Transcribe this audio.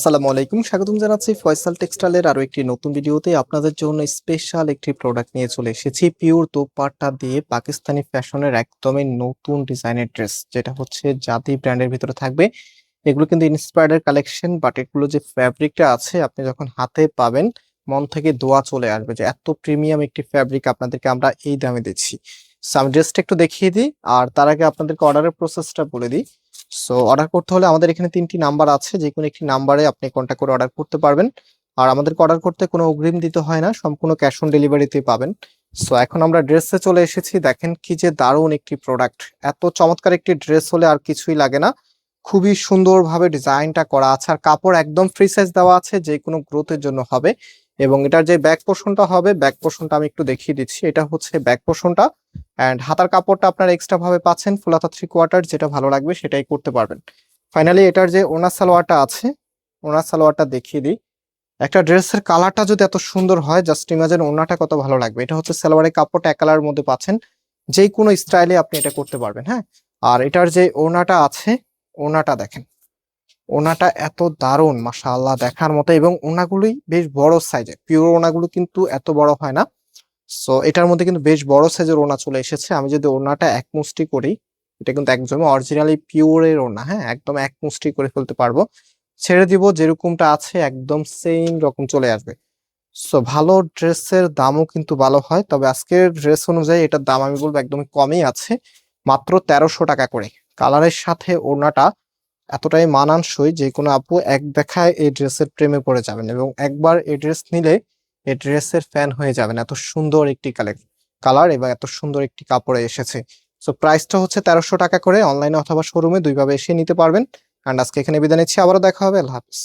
আসসালামু আলাইকুম। স্বাগতম জানাচ্ছি ফয়সাল টেক্সটাইলের আরও একটি নতুন ভিডিওতে। আপনাদের জন্য স্পেশাল একটি প্রোডাক্ট নিয়ে চলে এসেছি। পিওর দোপাট্টা দিয়ে পাকিস্তানি ফ্যাশনের একদমই নতুন ডিজাইনের ড্রেস, যেটা হচ্ছে জাতি ব্র্যান্ডের ভিতরে থাকবে। এগুলো কিন্তু ইন্সপায়ার্ডের কালেকশন বাট এগুলো যে ফ্যাব্রিকটা আছে, আপনি যখন হাতে পাবেন, মন থেকে দোয়া চলে আসবে যে এত প্রিমিয়াম একটি ফ্যাব্রিক আপনাদেরকে আমরা এই দামে দিচ্ছি। আমি ড্রেসটা একটু দেখিয়ে দিই, আর তার আগে আপনাদেরকে অর্ডারের প্রসেসটা বলে দিই। সো অর্ডার করতে হলে আমাদের এখানে তিনটি নাম্বার আছে। যে কোনো একটি নাম্বারে আপনি কন্ট্যাক্ট করে অর্ডার করতে পারবেন। আর আমাদেরকে অর্ডার করতে কোনো অগ্রিম দিতে হয় না। সম্পূর্ণ ক্যাশ অন ডেলিভারিতে পাবেন। সো এখন আমরা ড্রেসে চলে এসেছি। দেখেন কি যে দারুণ একটি প্রোডাক্ট এত চমৎকার একটি ড্রেস হলে আর কিছুই লাগে না। খুবই সুন্দরভাবে ডিজাইনটা করা আছে। আর কাপড় একদম ফ্রি সাইজ দেওয়া আছে। যে কোনো গ্রোথের জন্য হবে। এবং এটার যে ব্যাক পোর্শনটা হবে ব্যাক পোর্শনটা আমি একটু দেখিয়ে দিচ্ছি। এটা হচ্ছে ব্যাক পোর্শনটা অ্যান্ড হাতার কাপড়টা আপনার এক্সট্রা ভাবে পাচ্ছেন ফুল হাতা থ্রি কোয়ার্টার যেটা ভালো লাগবে সেটাই করতে পারবেন। ফাইনালি এটার যে ওনার সালোয়ারটা আছে ওনার সালোয়ারটা দেখিয়ে দিই। একটা ড্রেসের কালারটা যদি এত সুন্দর হয় জাস্ট ইমাজিন ওনাটা কত ভালো লাগবে। এটা হচ্ছে সালোয়ারের কাপড়টা এক কালারের মধ্যে পাচ্ছেন। যে কোনো স্টাইলে আপনি এটা করতে পারবেন হ্যাঁ? আর এটার যে ওনাটা আছে, ওনাটা দেখেন। ওনাটা এত দারুণ, মাশাআল্লাহ দেখার মতো এবং ওনাগুলোই বেশ বড় সাইজের পিওর ওনাগুলো কিন্তু এত বড় হয় না। সো এটার মধ্যে কিন্তু বেশ বড় সাইজের ওনা চলে এসেছে। আমি যদি ওনাটা এক মুষ্টি করি, এটা কিন্তু একদমই অরিজিনালি পিওরের ওনা হ্যাঁ? একদম এক মুষ্টি করে ফেলতে পারব। ছেড়ে দিব, যেরকমটা আছে, একদম সেম রকম চলে আসবে। সো ভালো ড্রেসের দামও কিন্তু ভালো হয়, তবে আজকের ড্রেস অনুযায়ী এটার দাম আমি বলব একদমই কমই আছে। মাত্র তেরোশো টাকা করে। কালারের সাথে ওড়নাটা এতটাই মানানসই যে কোনো আপু এক দেখায় এই ড্রেসের প্রেমে পড়ে যাবেন এবং একবার এই ড্রেস নিলে এই ড্রেসের ফ্যান হয়ে যাবেন। এত সুন্দর একটি কালেক্ট কালার এবং এত সুন্দর একটি কাপড়ে এসেছে। সো প্রাইসটা হচ্ছে তেরোশো টাকা করে। অনলাইনে অথবা শোরুমে দুইভাবে এসে নিতে পারবেন। অ্যান্ড আজকে এখানে বিদায় নিচ্ছি। আবারও দেখা হবে। আল্লাহ হাফিজ।